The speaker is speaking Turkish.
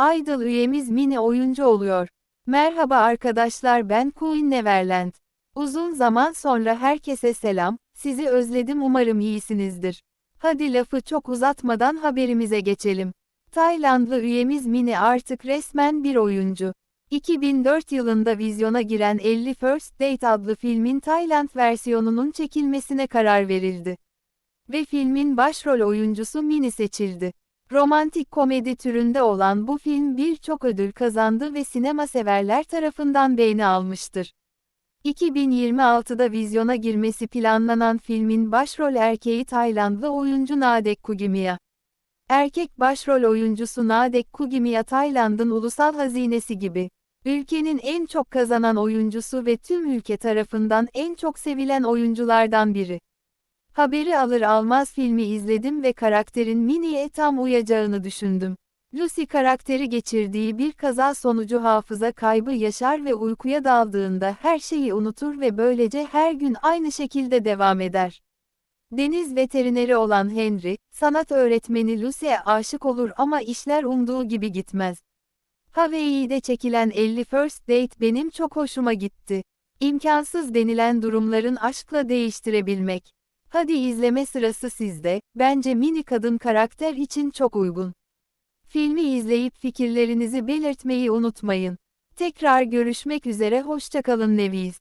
Idol üyemiz mini oyuncu oluyor. Merhaba arkadaşlar ben Queen Neverland. Uzun zaman sonra herkese selam, sizi özledim umarım iyisinizdir. Hadi lafı çok uzatmadan haberimize geçelim. Taylandlı üyemiz Mini artık resmen bir oyuncu. 2004 yılında vizyona giren 50 First Date adlı filmin Tayland versiyonunun çekilmesine karar verildi. Ve filmin başrol oyuncusu Mini seçildi. Romantik komedi türünde olan bu film birçok ödül kazandı ve sinema severler tarafından beğeni almıştır. 2026'da vizyona girmesi planlanan filmin başrol erkeği Taylandlı oyuncu Nadek Kugimiya. Erkek başrol oyuncusu Nadek Kugimiya Tayland'ın ulusal hazinesi gibi. Ülkenin en çok kazanan oyuncusu ve tüm ülke tarafından en çok sevilen oyunculardan biri. Haberi alır almaz filmi izledim ve karakterin Minnie'ye tam uyacağını düşündüm. Lucy karakteri geçirdiği bir kaza sonucu hafıza kaybı yaşar ve uykuya daldığında her şeyi unutur ve böylece her gün aynı şekilde devam eder. Deniz veterineri olan Henry, sanat öğretmeni Lucy'ye aşık olur ama işler umduğu gibi gitmez. Hawaii'de çekilen 50 First Date benim çok hoşuma gitti. İmkansız denilen durumların aşkla değiştirebilmek. Hadi izleme sırası sizde, bence mini kadın karakter için çok uygun. Filmi izleyip fikirlerinizi belirtmeyi unutmayın. Tekrar görüşmek üzere hoşçakalın Neviz.